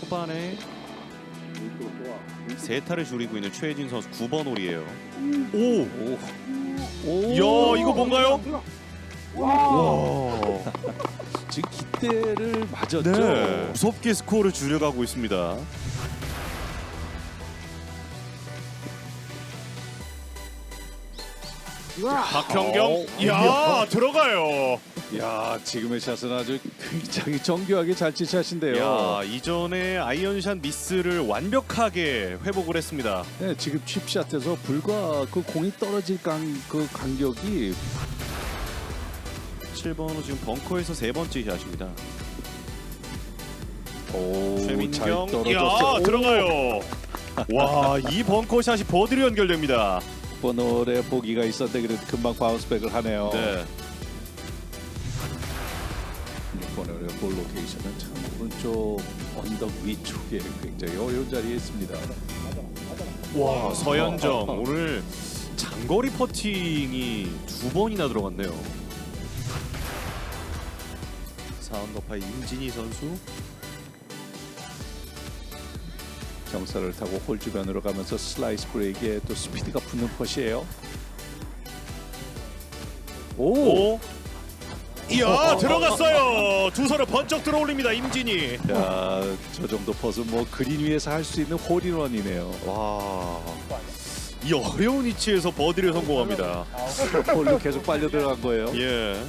초반에 세 타를 줄이고 있는 최혜진 선수 9번 홀이에요. 오, 오. 야 이거 뭔가요? 와, 지금 기대를 맞았죠. 네, 무섭게 스코어를 줄여가고 있습니다. 박형경, 어, 야 들어가요. 야 지금의 샷은 아주 굉장히 정교하게 잘 치샷인데요. 야 이전에 아이언샷 미스를 완벽하게 회복을 했습니다. 네, 지금 칩샷에서 불과 그 공이 떨어질 간, 그 간격이 7번 호 지금 벙커에서 세 번째 샷입니다. 오, 잘 최민경, 떨어졌어요. 야 들어가요. 와 이 벙커 샷이 버디로 연결됩니다. 번홀에 보기가 있었는데 그래도 금방 바운스백을 하네요. 네. 번홀의 볼 로케이션은 참 오른쪽 언덕 위쪽에 굉장히 어려운 자리에 있습니다. 와 서현정 오늘 장거리 퍼팅이 두 번이나 들어갔네요. 4언더파의 임진희 선수 정사를 타고 홀 주변으로 가면서 슬라이스 브레이크에 또 스피드가 붙는 컷이에요. 오! 오 이야 들어갔어요 두 손을 번쩍 들어올립니다 임진희 야, 저 정도 퍼스 뭐 그린 위에서 할 수 있는 홀인원이네요. 와 이 어려운 위치에서 버디를 성공합니다 홀로 계속 빨려 들어간 거예요. 예